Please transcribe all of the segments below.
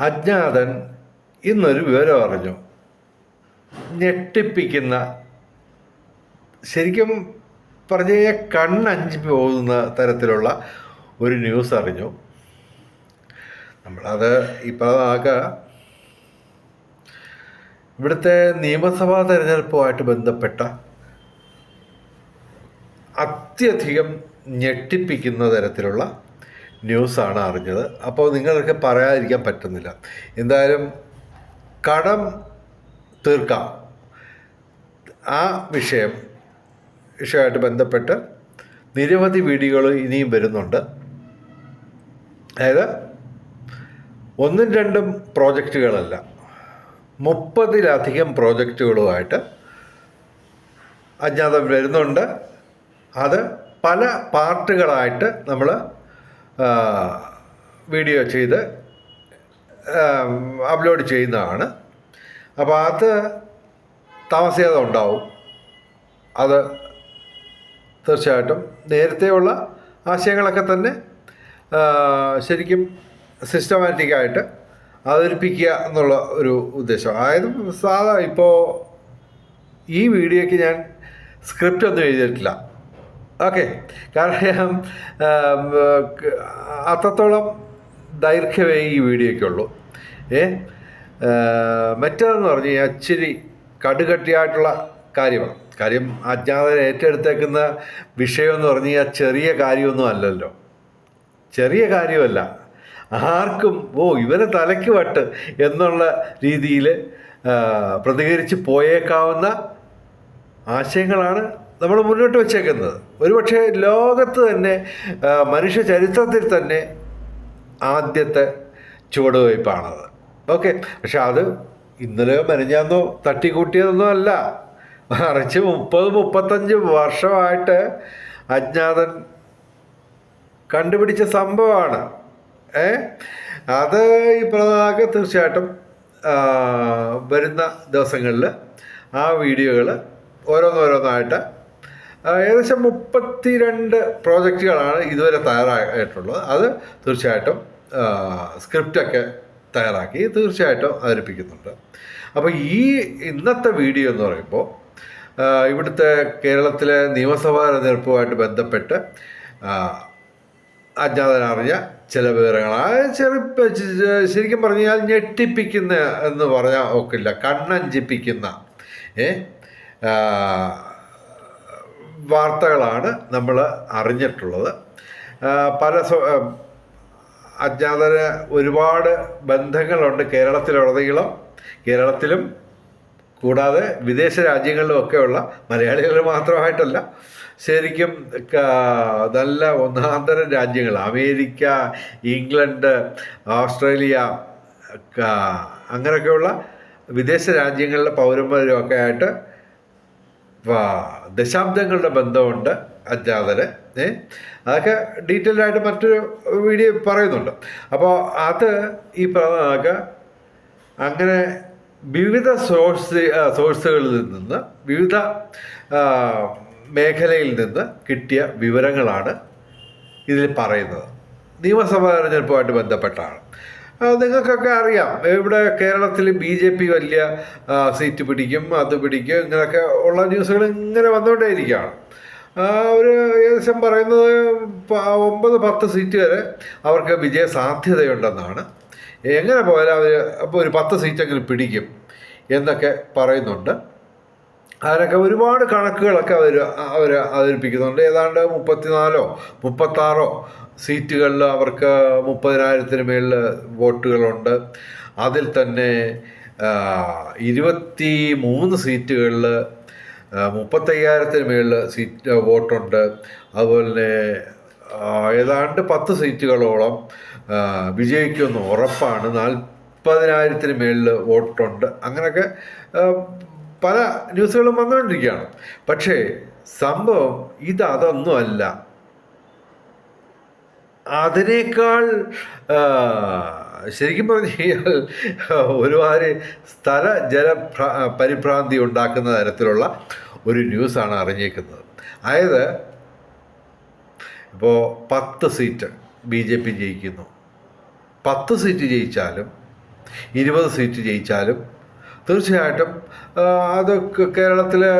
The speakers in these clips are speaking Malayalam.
അജ്ഞാതൻ ഇന്നൊരു വിവരം അറിഞ്ഞു. ഞെട്ടിപ്പിക്കുന്ന ശരിക്കും പറഞ്ഞു കഴിഞ്ഞാൽ കണ്ണഞ്ചി പോകുന്ന തരത്തിലുള്ള ഒരു ന്യൂസ് അറിഞ്ഞു. നമ്മളത് ഇപ്പോൾ ആകെ ഇവിടുത്തെ നിയമസഭാ തെരഞ്ഞെടുപ്പുമായിട്ട് ബന്ധപ്പെട്ട അത്യധികം ഞെട്ടിപ്പിക്കുന്ന തരത്തിലുള്ള ന്യൂസാണ് അറിഞ്ഞത്. അപ്പോൾ നിങ്ങൾക്ക് പറയാതിരിക്കാൻ പറ്റുന്നില്ല. എന്തായാലും കടം തീർക്കാം. ആ വിഷയം വിഷയമായിട്ട് ബന്ധപ്പെട്ട് നിരവധി വീഡിയോകൾ ഇനിയും വരുന്നുണ്ട്. അതായത് ഒന്നും രണ്ടും പ്രോജക്റ്റുകളല്ല. മുപ്പതിലധികം പ്രോജക്റ്റുകളുമായിട്ട് അജ്ഞാതം വരുന്നുണ്ട്. അത് പല പാർട്ടുകളായിട്ട് നമ്മൾ വീഡിയോ ചെയ്ത് അപ്ലോഡ് ചെയ്യുന്നതാണ്. അപ്പോൾ അത് താമസിയാതെ ഉണ്ടാവും അത് തീർച്ചയായിട്ടും നേരത്തെയുള്ള ആശയങ്ങളൊക്കെ തന്നെ ശരിക്കും സിസ്റ്റമാറ്റിക്കായിട്ട് അവതരിപ്പിക്കുക എന്നുള്ള ഒരു ഉദ്ദേശം. അതായത് സാധാ ഇപ്പോൾ ഈ വീഡിയോയ്ക്ക് ഞാൻ സ്ക്രിപ്റ്റ് ഒന്നും എഴുതിയിട്ടില്ല. ഓക്കെ കാരണം അത്രത്തോളം ദൈർഘ്യമേ ഈ വീഡിയോയ്ക്കുള്ളൂ ഏ? മറ്റേതെന്ന് പറഞ്ഞു കഴിഞ്ഞാൽ ഇച്ചിരി കടുകട്ടിയായിട്ടുള്ള കാര്യമാണ്. കാര്യം അജ്ഞാതൻ ഏറ്റെടുത്തേക്കുന്ന വിഷയമെന്ന് പറഞ്ഞു കഴിഞ്ഞാൽ ചെറിയ കാര്യമൊന്നും അല്ലല്ലോ. ചെറിയ കാര്യമല്ല. ആർക്കും ഓ ഇവനെ തലയ്ക്ക് വട്ട് എന്നുള്ള രീതിയിൽ പ്രതികരിച്ച് പോയേക്കാവുന്ന ആശയങ്ങളാണ് നമ്മൾ മുന്നോട്ട് വച്ചേക്കുന്നത്. ഒരുപക്ഷെ ലോകത്ത് തന്നെ മനുഷ്യ ചരിത്രത്തിൽ തന്നെ ആദ്യത്തെ ചുവടുവയ്പ്പാണത്. ഓക്കെ. പക്ഷെ അത് ഇന്നലെയോ മെനഞ്ഞാന്നോ തട്ടിക്കൂട്ടിയതൊന്നും അല്ല. മറിച്ച് മുപ്പത് മുപ്പത്തഞ്ച് വർഷമായിട്ട് അജ്ഞാതൻ കണ്ടുപിടിച്ച സംഭവമാണ്. ഏ? അത് ഈ പ്രധാന തീർച്ചയായിട്ടും വരുന്ന ദിവസങ്ങളിൽ ആ വീഡിയോകൾ ഓരോന്നോരോന്നായിട്ട് ഏകദേശം മുപ്പത്തിരണ്ട് പ്രോജക്റ്റുകളാണ് ഇതുവരെ തയ്യാറായിട്ടുള്ളത്. അത് തീർച്ചയായിട്ടും സ്ക്രിപ്റ്റൊക്കെ തയ്യാറാക്കി തീർച്ചയായിട്ടും അവതരിപ്പിക്കുന്നുണ്ട്. അപ്പോൾ ഈ ഇന്നത്തെ വീഡിയോ എന്ന് പറയുമ്പോൾ ഇവിടുത്തെ കേരളത്തിലെ നിയമസഭാ തെരഞ്ഞെടുപ്പുമായിട്ട് ബന്ധപ്പെട്ട് അജ്ഞാതനറിഞ്ഞ ചില വിവരങ്ങൾ ചെറുപ്പ ചെറു ശരിക്കും പറഞ്ഞാൽ ഞെട്ടിപ്പിക്കുന്ന എന്ന് പറഞ്ഞാൽ ഒക്കില്ല കണ്ണഞ്ചിപ്പിക്കുന്ന ഏ വാർത്തകളാണ് നമ്മൾ അറിഞ്ഞിട്ടുള്ളത്. പല അജ്ഞാതന് ഒരുപാട് ബന്ധങ്ങളുണ്ട് കേരളത്തിലുടനീളം. കേരളത്തിലും കൂടാതെ വിദേശ രാജ്യങ്ങളിലുമൊക്കെയുള്ള മലയാളികൾ മാത്രമായിട്ടല്ല. ശരിക്കും നല്ല ഒന്നാന്തരം രാജ്യങ്ങൾ. അമേരിക്ക ഇംഗ്ലണ്ട് ഓസ്ട്രേലിയ അങ്ങനെയൊക്കെയുള്ള വിദേശ രാജ്യങ്ങളിലെ പൗരന്മാരും ഒക്കെ ആയിട്ട് ദശാബ്ദങ്ങളുടെ ബന്ധമുണ്ട് അജ്ഞാതന് ഏ? അതൊക്കെ ഡീറ്റെയിൽഡ് ആയിട്ട് മറ്റൊരു വീഡിയോ പറയുന്നുണ്ട്. അപ്പോൾ അത് ഈ പറഞ്ഞ അങ്ങനെ വിവിധ സോഴ്സ് സോഴ്സുകളിൽ നിന്ന് വിവിധ മേഖലയിൽ നിന്ന് കിട്ടിയ വിവരങ്ങളാണ് ഇതിൽ പറയുന്നത്. നിയമസഭാ തെരഞ്ഞെടുപ്പുമായിട്ട് ബന്ധപ്പെട്ടാണ് നിങ്ങൾക്കൊക്കെ അറിയാം. ഇവിടെ കേരളത്തിൽ ബി ജെ പി വലിയ സീറ്റ് പിടിക്കും അത് പിടിക്കും ഇങ്ങനെയൊക്കെ ഉള്ള ന്യൂസുകൾ ഇങ്ങനെ വന്നുകൊണ്ടേയിരിക്കുകയാണ്. ഒരു ഏകദേശം പറയുന്നത് ഒമ്പത് പത്ത് സീറ്റ് വരെ അവർക്ക് വിജയ സാധ്യതയുണ്ടെന്നാണ്. എങ്ങനെ പോയാലും അവർ അപ്പോൾ ഒരു പത്ത് സീറ്റെങ്കിലും പിടിക്കും എന്നൊക്കെ പറയുന്നുണ്ട്. അതിനൊക്കെ ഒരുപാട് കണക്കുകളൊക്കെ അവർ അവർ അവതരിപ്പിക്കുന്നുണ്ട്. ഏതാണ്ട് മുപ്പത്തിനാലോ മുപ്പത്താറോ സീറ്റുകളിൽ അവർക്ക് മുപ്പതിനായിരത്തിന് മേളിൽ വോട്ടുകളുണ്ട്. അതിൽ തന്നെ ഇരുപത്തി മൂന്ന് സീറ്റുകളിൽ മുപ്പത്തയ്യായിരത്തിന് മേളിൽ സീറ്റ് വോട്ടുണ്ട്. അതുപോലെ തന്നെ ഏതാണ്ട് പത്ത് സീറ്റുകളോളം വിജയിക്കുമെന്ന് ഉറപ്പാണ്. നാൽപ്പതിനായിരത്തിന് മേളിൽ വോട്ടുണ്ട്. അങ്ങനെയൊക്കെ പല ന്യൂസുകളും വന്നുകൊണ്ടിരിക്കുകയാണ്. പക്ഷേ സംഭവം ഇത് അതൊന്നുമല്ല അതിനേക്കാൾ ശരിക്കും പറഞ്ഞു കഴിഞ്ഞാൽ ഒരുപാട് സ്ഥല ജല ഭ്ര- പരിഭ്രാന്തി ഉണ്ടാക്കുന്ന തരത്തിലുള്ള ഒരു ന്യൂസാണ് അറിഞ്ഞേക്കുന്നത് അതായത് ഇപ്പോൾ പത്ത് സീറ്റ് ബി ജെ പി ജയിക്കുന്നു. പത്ത് സീറ്റ് ജയിച്ചാലും ഇരുപത് സീറ്റ് ജയിച്ചാലും തീർച്ചയായിട്ടും അത് കേരളത്തിലെ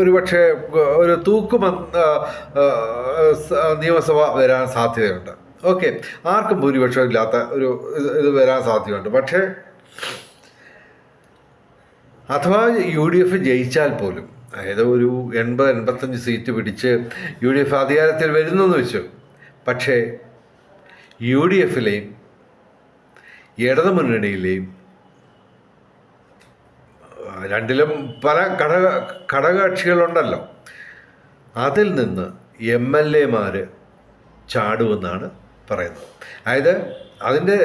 ഒരുപക്ഷെ ഒരു തൂക്കു നിയമസഭ വരാൻ സാധ്യതയുണ്ട്. ഓക്കെ ആർക്കും ഭൂരിപക്ഷം ഇല്ലാത്ത ഒരു ഇത് വരാൻ സാധ്യതയുണ്ട്. പക്ഷേ അഥവാ യു ഡി എഫ് ജയിച്ചാൽ പോലും അതായത് ഒരു എൺപത് എൺപത്തഞ്ച് സീറ്റ് പിടിച്ച് യു ഡി എഫ് അധികാരത്തിൽ വരുന്നെന്ന് വെച്ചു. പക്ഷേ യു ഡി എഫിലെയും ഇടതുമുന്നണിയിലെയും രണ്ടിലും പല ഘടക ഘടകകക്ഷികളുണ്ടല്ലോ. അതിൽ നിന്ന് എം എൽ എമാർ ചാടുമെന്നാണ് പറയുന്നത്. അതായത് അതിന്റെ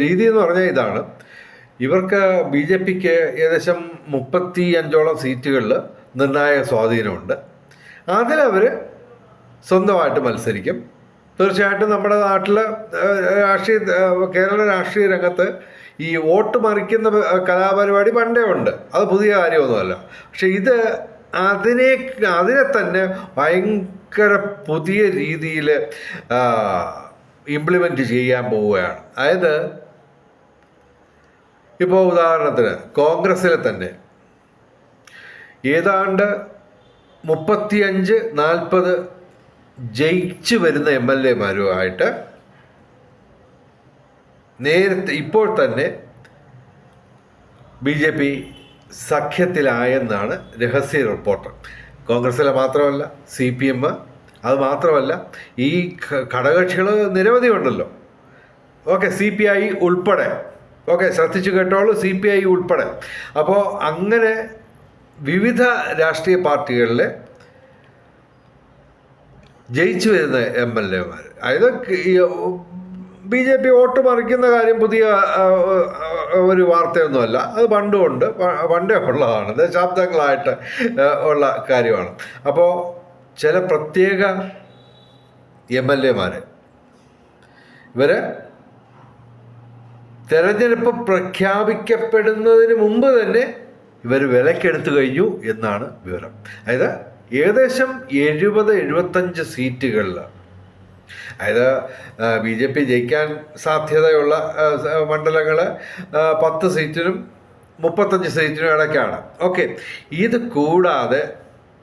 രീതി എന്ന് പറഞ്ഞാൽ ഇതാണ്. ഇവർക്ക് ബി ജെ പിക്ക് ഏകദേശം മുപ്പത്തി അഞ്ചോളം സീറ്റുകളിൽ നിർണായക സ്വാധീനമുണ്ട്. അതിലവർ സ്വന്തമായിട്ട് മത്സരിക്കും. തീർച്ചയായിട്ടും നമ്മുടെ നാട്ടിൽ രാഷ്ട്രീയ കേരള രാഷ്ട്രീയ രംഗത്ത് ഈ വോട്ട് മറിക്കുന്ന കലാപരിപാടി പണ്ടേ ഉണ്ട്. അത് പുതിയ കാര്യമൊന്നുമല്ല. പക്ഷെ ഇത് അതിനെ അതിനെ തന്നെ ഭയങ്കര പുതിയ രീതിയിൽ ഇംപ്ലിമെന്റ് ചെയ്യാൻ പോവുകയാണ്. അതായത് ഇപ്പോൾ ഉദാഹരണത്തിന് കോൺഗ്രസ്സിലെ തന്നെ ഏതാണ്ട് മുപ്പത്തിയഞ്ച് നാൽപ്പത് ജയിച്ചു വരുന്ന എം എൽ എമാരുമായിട്ട് നേരത്തെ ഇപ്പോൾ തന്നെ ബി ജെ പി സഖ്യത്തിലായെന്നാണ് രഹസ്യ റിപ്പോർട്ട്. കോൺഗ്രസ്സിലെ മാത്രമല്ല സി പി എം അത് മാത്രമല്ല ഈ ഘടകക്ഷികൾ നിരവധി ഉണ്ടല്ലോ. ഓക്കെ സി പി ഐ ഉൾപ്പെടെ. ഓക്കെ ശ്രദ്ധിച്ചു കേട്ടോളൂ സി പി ഐ ഉൾപ്പെടെ. അപ്പോൾ അങ്ങനെ വിവിധ രാഷ്ട്രീയ പാർട്ടികളിൽ ജയിച്ചു വരുന്ന എം എൽ എമാർ അതായത് ബി ജെ പി വോട്ട് മറിക്കുന്ന കാര്യം പുതിയ ഒരു വാർത്തയൊന്നുമല്ല. അത് പണ്ടുമുണ്ട് പണ്ടേ ഉള്ളതാണ്. ദശാബ്ദങ്ങളായിട്ട് ഉള്ള കാര്യമാണ്. അപ്പോൾ ചില പ്രത്യേക എം എൽ എമാർ ഇവർ തെരഞ്ഞെടുപ്പ് പ്രഖ്യാപിക്കപ്പെടുന്നതിന് മുമ്പ് തന്നെ ഇവർ വിലക്കെടുത്തു കഴിഞ്ഞു എന്നാണ് വിവരം. അതായത് ഏകദേശം എഴുപത് എഴുപത്തഞ്ച് സീറ്റുകളിൽ അതായത് ബി ജെ പി ജയിക്കാൻ സാധ്യതയുള്ള മണ്ഡലങ്ങൾ പത്ത് സീറ്റിനും മുപ്പത്തഞ്ച് സീറ്റിനും ഇടയ്ക്കാണ്. ഓക്കെ. ഇത് കൂടാതെ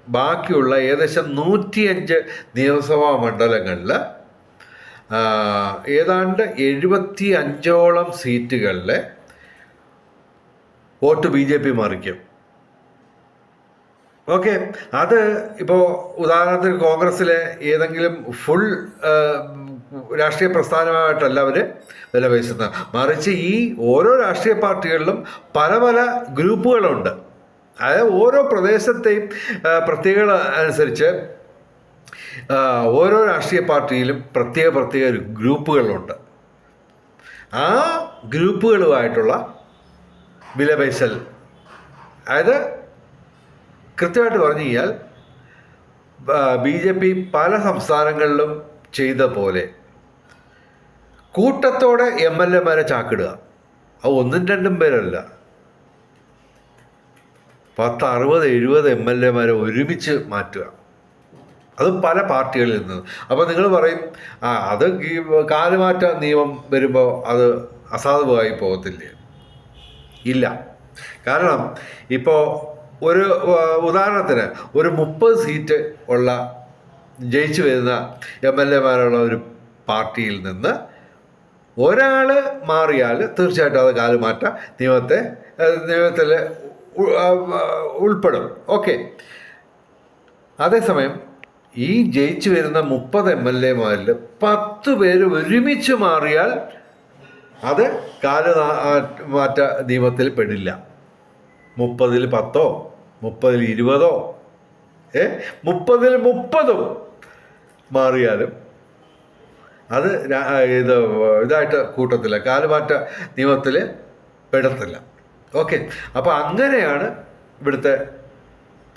ബാക്കിയുള്ള ഏകദേശം നൂറ്റിയഞ്ച് നിയമസഭാ മണ്ഡലങ്ങളിൽ ഏതാണ്ട് എഴുപത്തി അഞ്ചോളം സീറ്റുകളിലെ വോട്ട് ബി ജെ പി മറിക്കും. ഓക്കെ അത് ഇപ്പോൾ ഉദാഹരണത്തിന് കോൺഗ്രസ്സിലെ ഏതെങ്കിലും ഫുൾ രാഷ്ട്രീയ പ്രസ്ഥാനമായിട്ടല്ല അവർ വിലപേശുന്നത് മറിച്ച് ഈ ഓരോ രാഷ്ട്രീയ പാർട്ടികളിലും പല പല ഗ്രൂപ്പുകളുണ്ട്. അതായത് ഓരോ പ്രദേശത്തെയും പ്രത്യേകത അനുസരിച്ച് ഓരോ രാഷ്ട്രീയ പാർട്ടിയിലും പ്രത്യേക പ്രത്യേക ഗ്രൂപ്പുകളുണ്ട്. ആ ഗ്രൂപ്പുകളുമായിട്ടുള്ള വിലപേശൽ അതായത് കൃത്യമായിട്ട് പറഞ്ഞു കഴിഞ്ഞാൽ ബി ജെ പി പല സംസ്ഥാനങ്ങളിലും ചെയ്ത പോലെ കൂട്ടത്തോടെ എം എൽ എമാരെ ചാക്കിടുക. അത് ഒന്നും രണ്ടും പേരല്ല. പത്ത് അറുപത് എഴുപത് എം എൽ എമാരെ ഒരുമിച്ച് മാറ്റുക. അത് പല പാർട്ടികളിൽ നിന്ന്. അപ്പോൾ നിങ്ങൾ പറയും ആ അത് ഈ കാലുമാറ്റ നിയമം വരുമ്പോൾ അത് അസാധുവായി പോകത്തില്ലേ? ഇല്ല. കാരണം ഇപ്പോൾ ഒരു ഉദാഹരണത്തിന് ഒരു മുപ്പത് സീറ്റ് ഉള്ള ജയിച്ചു വരുന്ന എം എൽ എമാരുള്ള ഒരു പാർട്ടിയിൽ നിന്ന് ഒരാൾ മാറിയാൽ തീർച്ചയായിട്ടും അത് കാലുമാറ്റ നിയമത്തെ നിയമത്തിൽ ഉൾപ്പെടും. ഓക്കെ. അതേസമയം ഈ ജയിച്ചു വരുന്ന മുപ്പത് എം എൽ എമാരിൽ പത്ത് പേര് ഒരുമിച്ച് മാറിയാൽ അത് കാലുമാറ്റ നിയമത്തിൽ പെടില്ല. മുപ്പതിൽ പത്തോ മുപ്പതിൽ ഇരുപതോ? ഏ? മുപ്പതിൽ മുപ്പതും മാറിയാലും അത് ഇത് ഇതായിട്ട് കൂട്ടത്തില്ല. കാലുമാറ്റ നിയമത്തിൽ പെടത്തില്ല. ഓക്കെ. അപ്പോൾ അങ്ങനെയാണ് ഇവിടുത്തെ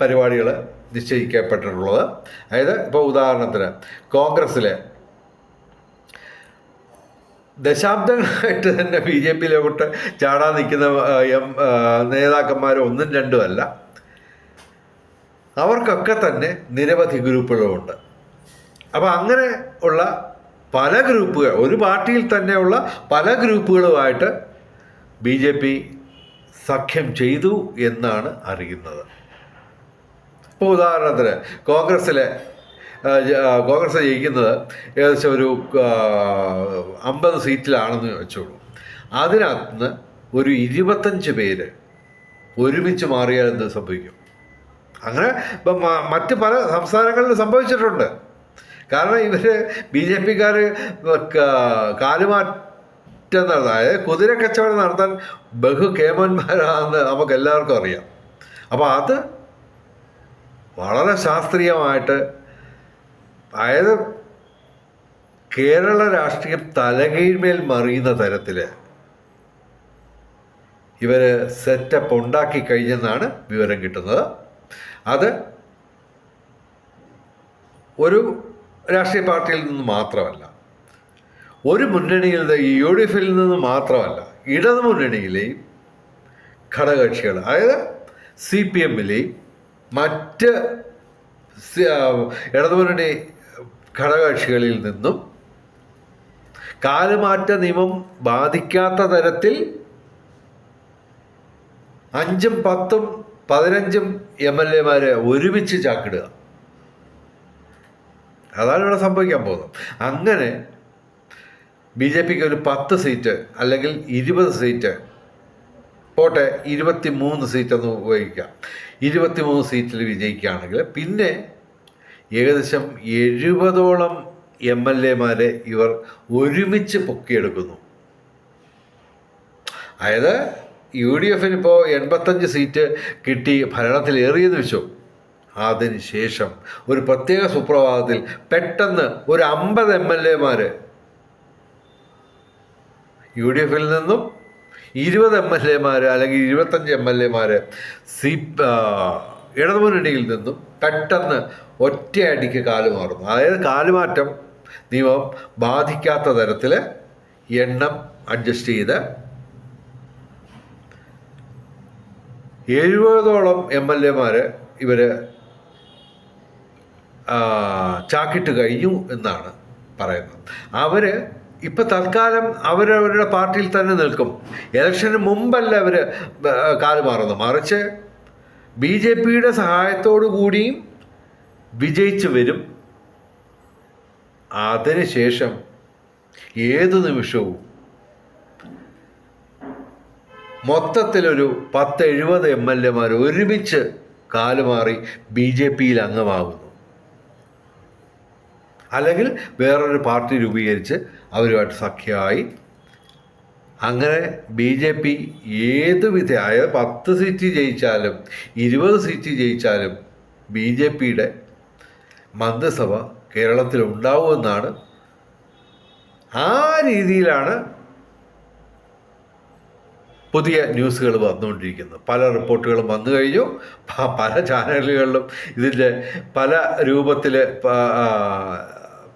പരിപാടികൾ നിശ്ചയിക്കപ്പെട്ടിട്ടുള്ളത്. അതായത് ഇപ്പോൾ ഉദാഹരണത്തിന് കോൺഗ്രസ്സിലെ ദശാബ്ദങ്ങളായിട്ട് തന്നെ ബി ജെ പിയിലോട്ട് ചാടാൻ നിൽക്കുന്ന എം ഒന്നും രണ്ടും അല്ല അവർക്കൊക്കെ തന്നെ നിരവധി ഗ്രൂപ്പുകളുണ്ട്. അപ്പോൾ അങ്ങനെ ഉള്ള പല ഗ്രൂപ്പുകൾ ഒരു പാർട്ടിയിൽ തന്നെയുള്ള പല ഗ്രൂപ്പുകളുമായിട്ട് ബി ജെ പി സഖ്യം ചെയ്തു എന്നാണ് അറിയുന്നത്. ഇപ്പോൾ ഉദാഹരണത്തിന് കോൺഗ്രസ്സിലെ കോൺഗ്രസ് ജയിക്കുന്നത് ഏകദേശം ഒരു അമ്പത് സീറ്റിലാണെന്ന് വെച്ചോളൂ അതിനകത്ത് ഒരു ഇരുപത്തഞ്ച് പേര് ഒരുമിച്ച് മാറിയാൽ എന്ത് സംഭവിക്കും? അങ്ങനെ മറ്റ് പല സംസ്ഥാനങ്ങളിൽ സംഭവിച്ചിട്ടുണ്ട്. കാരണം ഇവർ ബി ജെ പിക്കാർ കാലുമാറ്റം അതായത് കുതിര കച്ചവടം നടത്താൻ ബഹു കേമന്മാരാണെന്ന് നമുക്ക് എല്ലാവർക്കും അറിയാം. അപ്പോൾ അത് വളരെ ശാസ്ത്രീയമായിട്ട് അതായത് കേരള രാഷ്ട്രീയം തലകീഴ്മേൽ മറിയുന്ന തരത്തിൽ ഇവർ സെറ്റപ്പ് ഉണ്ടാക്കി കഴിഞ്ഞെന്നാണ് വിവരം കിട്ടുന്നത്. അത് ഒരു രാഷ്ട്രീയ പാർട്ടിയിൽ നിന്ന് മാത്രമല്ല ഒരു മുന്നണിയിൽ യു ഡി എഫിൽ നിന്ന് മാത്രമല്ല ഇടതു മുന്നണിയിലെയും ഘടകകക്ഷികൾ അതായത് സി പി എമ്മിലെയും മറ്റ് ഇടതുമുന്നണി ഘടകകക്ഷികളിൽ നിന്നും കാലുമാറ്റ നിയമം ബാധിക്കാത്ത തരത്തിൽ അഞ്ചും പത്തും പതിനഞ്ചും എം എൽ എമാരെ ഒരുമിച്ച് ചാക്കിടുക. അതാണ് ഇവിടെ സംഭവിക്കാൻ പോകുന്നത്. അങ്ങനെ ബി ജെ പിക്ക് ഒരു പത്ത് സീറ്റ് അല്ലെങ്കിൽ ഇരുപത് സീറ്റ് പോട്ടെ ഇരുപത്തി മൂന്ന് സീറ്റൊന്ന് ഉപയോഗിക്കാം. ഇരുപത്തി മൂന്ന് സീറ്റിൽ വിജയിക്കുകയാണെങ്കിൽ പിന്നെ ഏകദേശം എഴുപതോളം എം എൽ എമാരെ ഇവർ ഒരുമിച്ച് പൊക്കിയെടുക്കുന്നു. അതായത് യു ഡി എഫിന് ഇപ്പോൾ എൺപത്തഞ്ച് സീറ്റ് കിട്ടി ഭരണത്തിലേറിയെന്ന് വെച്ചു. അതിന് ശേഷം ഒരു പ്രത്യേക സുപ്രഭാതത്തിൽ പെട്ടെന്ന് ഒരു അമ്പത് എം എൽ എമാർ യു ഡി എഫിൽ നിന്നും ഇരുപത് എം എൽ എമാർ അല്ലെങ്കിൽ ഇരുപത്തഞ്ച് എം എൽ എമാർ സി ഇടതുമുന്നണിയിൽ നിന്നും പെട്ടെന്ന് ഒറ്റയടിക്ക് കാലുമാറുന്നു അതായത് കാലുമാറ്റം നിയമം ബാധിക്കാത്ത തരത്തിൽ എണ്ണം അഡ്ജസ്റ്റ് ചെയ്ത് എഴുപതോളം എം എൽ എമാർ ഇവർ ചാക്കിട്ട് കഴിഞ്ഞു എന്നാണ് പറയുന്നത്. അവർ ഇപ്പം തൽക്കാലം അവരവരുടെ പാർട്ടിയിൽ തന്നെ നിൽക്കും. ഇലക്ഷന് മുമ്പല്ല അവർ കാൽ മാറുന്നത്. മറിച്ച് ബി ജെ പിയുടെ സഹായത്തോടു കൂടിയും വിജയിച്ചു വരും. അതിനുശേഷം ഏതു നിമിഷവും മൊത്തത്തിലൊരു പത്ത് എഴുപത് എം എൽ എമാർ ഒരുമിച്ച് കാലുമാറി ബി ജെ പിയിൽ അംഗമാകുന്നു അല്ലെങ്കിൽ വേറൊരു പാർട്ടി രൂപീകരിച്ച് അവരുമായിട്ട് സഖ്യമായി. അങ്ങനെ ബി ജെ പി ഏത് വിധ അതായത് പത്ത് സീറ്റ് ജയിച്ചാലും ഇരുപത് സീറ്റ് ജയിച്ചാലും ബി ജെ പിയുടെ മന്ത്രിസഭ കേരളത്തിൽ ഉണ്ടാവുമെന്നാണ് ആ രീതിയിലാണ് പുതിയ ന്യൂസുകൾ വന്നുകൊണ്ടിരിക്കുന്നു. പല റിപ്പോർട്ടുകളും വന്നു കഴിഞ്ഞു. പല ചാനലുകളിലും ഇതിന്റെ പല രൂപത്തിൽ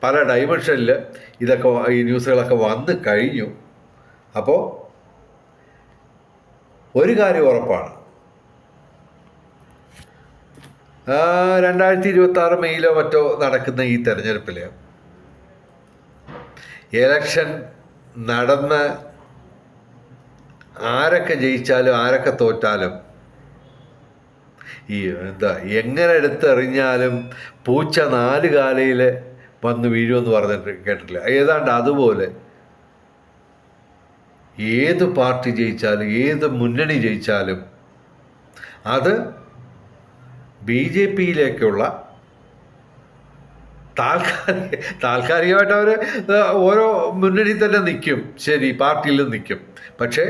പല ഡൈമെൻഷനിൽ ഇതൊക്കെ ഈ ന്യൂസുകളൊക്കെ വന്നു കഴിഞ്ഞു. അപ്പോൾ ഒരു കാര്യം ഉറപ്പാണ്. രണ്ടായിരത്തി ഇരുപത്തി ആറ് മെയ്യിലോ മറ്റോ നടക്കുന്ന ഈ തെരഞ്ഞെടുപ്പിൽ എലക്ഷൻ നടന്ന് ആരൊക്കെ ജയിച്ചാലും ആരൊക്കെ തോറ്റാലും ഈ എന്താ എങ്ങനെ എടുത്തെറിഞ്ഞാലും പൂച്ച നാല് കാലയിൽ വന്ന് വീഴുമെന്ന് പറഞ്ഞിട്ട് കേട്ടിട്ടില്ല. ഏതാണ്ട് അതുപോലെ ഏത് പാർട്ടി ജയിച്ചാലും ഏത് മുന്നണി ജയിച്ചാലും അത് ബി ജെ പിയിലേക്കുള്ള താൽക്കാലിക താൽക്കാലികമായിട്ട് അവർ ഓരോ മുന്നണി തന്നെ നിൽക്കും. ശരി പാർട്ടിയിലും നിൽക്കും. പക്ഷേ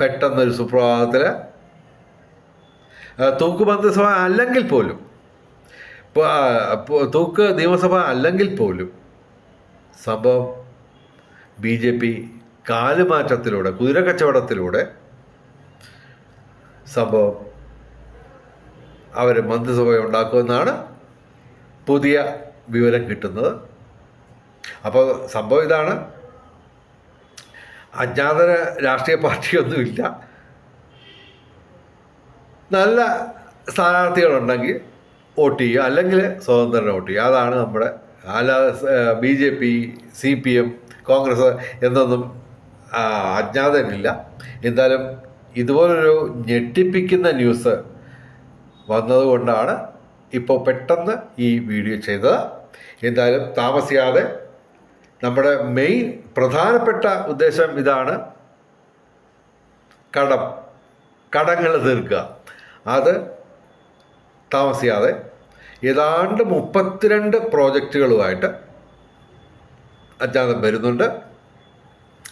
പെട്ടെന്നൊരു സുപ്രഭാതത്തിൽ തൂക്ക് മന്ത്രിസഭ അല്ലെങ്കിൽ പോലും തൂക്ക് നിയമസഭ അല്ലെങ്കിൽ പോലും സംഭവം ബി ജെ പി കാലുമാറ്റത്തിലൂടെ കുതിരക്കച്ചവടത്തിലൂടെ സംഭവം അവർ മന്ത്രിസഭ ഉണ്ടാക്കുമെന്നാണ് പുതിയ വിവരം കിട്ടുന്നത്. അപ്പോൾ സംഭവം ഇതാണ്. അജ്ഞാതന രാഷ്ട്രീയ പാർട്ടിയൊന്നുമില്ല. നല്ല സ്ഥാനാർത്ഥികളുണ്ടെങ്കിൽ വോട്ട് ചെയ്യുക അല്ലെങ്കിൽ സ്വതന്ത്രനെ വോട്ട് ചെയ്യുക. അതാണ് നമ്മുടെ അല്ലാതെ B J P C P M Congress എന്നൊന്നും അജ്ഞാതനില്ല എന്തായാലും ഇതുപോലൊരു ഞെട്ടിപ്പിക്കുന്ന ന്യൂസ് വന്നതുകൊണ്ടാണ് ഇപ്പോൾ പെട്ടെന്ന് ഈ വീഡിയോ ചെയ്തത്. എന്തായാലും താമസിയാതെ നമ്മുടെ മെയിൻ പ്രധാനപ്പെട്ട ഉദ്ദേശം ഇതാണ് കടം. കടങ്ങൾ തീർക്കുക. അത് താമസിയാതെ ഏതാണ്ട് മുപ്പത്തിരണ്ട് പ്രോജക്റ്റുകളുമായിട്ട് അജ്ഞാതം വരുന്നുണ്ട്.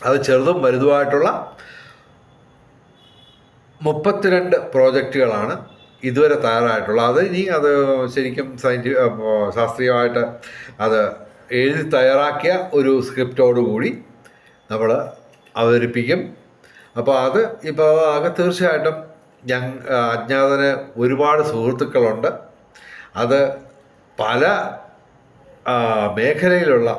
അത് ചെറുതും വലുതുമായിട്ടുള്ള മുപ്പത്തിരണ്ട് പ്രോജക്റ്റുകളാണ് ഇതുവരെ തയ്യാറായിട്ടുള്ളത്. അത് ഇനി അത് ശരിക്കും സയന്റി ശാസ്ത്രീയമായിട്ട് അത് എഴുതി തയ്യാറാക്കിയ ഒരു സ്ക്രിപ്റ്റോടുകൂടി നമ്മൾ അവതരിപ്പിക്കും. അപ്പോൾ അത് ഇപ്പോൾ അത് തീർച്ചയായിട്ടും ഞങ്ങൾ അജ്ഞാതന് ഒരുപാട് സുഹൃത്തുക്കളുണ്ട്. അത് പല മേഖലയിലുള്ള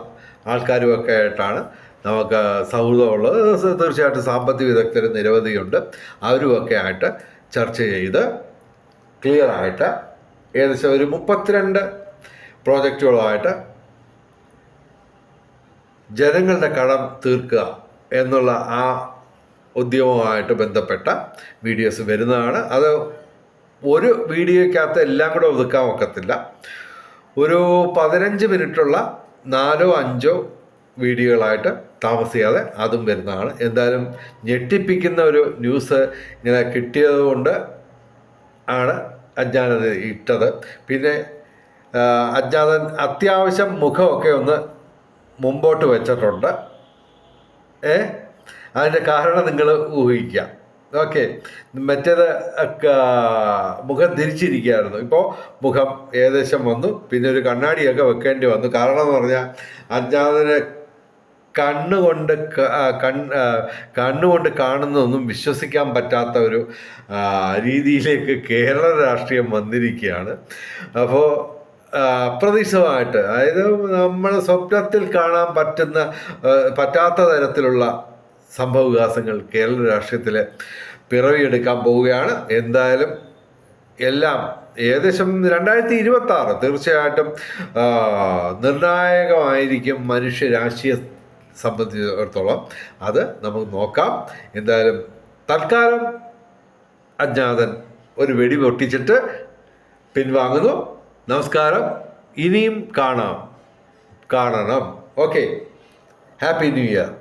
ആൾക്കാരുമൊക്കെ ആയിട്ടാണ് നമുക്ക് സൗഹൃദമുള്ളത്. തീർച്ചയായിട്ടും സാമ്പത്തിക വിദഗ്ധർ നിരവധിയുണ്ട്. അവരുമൊക്കെ ആയിട്ട് ചർച്ച ചെയ്ത് ക്ലിയറായിട്ട് ഏകദേശം ഒരു മുപ്പത്തിരണ്ട് പ്രോജക്റ്റുകളുമായിട്ട് ജനങ്ങളുടെ കടം തീർക്കുക എന്നുള്ള ആ ഉദ്യമവുമായിട്ട് ബന്ധപ്പെട്ട വീഡിയോസ് വരുന്നതാണ്. അത് ഒരു വീഡിയോയ്ക്കകത്ത് എല്ലാം കൂടെ ഒതുക്കാൻ ഒക്കത്തില്ല. ഒരു പതിനഞ്ച് മിനിറ്റുള്ള നാലോ അഞ്ചോ വീഡിയോകളായിട്ട് താമസിയാതെ അതും വരുന്നതാണ്. എന്തായാലും ഞെട്ടിപ്പിക്കുന്ന ഒരു ന്യൂസ് ഇങ്ങനെ കിട്ടിയത് കൊണ്ട് ആണ് അജ്ഞാനത് ഇട്ടത്. പിന്നെ അജ്ഞാതൻ അത്യാവശ്യം മുഖമൊക്കെ ഒന്ന് മുമ്പോട്ട് വെച്ചിട്ടുണ്ട്. ഏ? അതിന്റെ കാരണം നിങ്ങൾ ഊഹിക്കുക. ഓക്കെ. മറ്റേത് മുഖം തിരിച്ചിരിക്കുകയായിരുന്നു ഇപ്പോൾ മുഖം ഏകദേശം വന്നു. പിന്നെ ഒരു കണ്ണാടിയൊക്കെ വെക്കേണ്ടി വന്നു. കാരണം എന്ന് പറഞ്ഞാൽ അജ്ഞാതനെ കണ്ണുകൊണ്ട് കണ്ണുകൊണ്ട് കാണുന്നതൊന്നും വിശ്വസിക്കാൻ പറ്റാത്ത ഒരു രീതിയിലേക്ക് കേരള രാഷ്ട്രീയം വന്നിരിക്കുകയാണ്. അപ്പോൾ അപ്രതീക്ഷിതമായിട്ട് അതായത് നമ്മൾ സ്വപ്നത്തിൽ കാണാൻ പറ്റുന്ന പറ്റാത്ത തരത്തിലുള്ള സംഭവ വികാസങ്ങൾ കേരള രാഷ്ട്രീയത്തിൽ പിറവിയെടുക്കാൻ പോവുകയാണ്. എന്തായാലും എല്ലാം ഏകദേശം രണ്ടായിരത്തി ഇരുപത്തി ആറ് തീർച്ചയായിട്ടും നിർണായകമായിരിക്കും മനുഷ്യരാശിയെ സംബന്ധിച്ചിടത്തോളം. അത് നമുക്ക് നോക്കാം. എന്തായാലും തൽക്കാലം അജ്ഞാതൻ ഒരു വെടി പൊട്ടിച്ചിട്ട് പിൻവാങ്ങുന്നു. നമസ്കാരം. ഇനിയും കാണാം. കാണണം. ഓക്കെ. Happy new year.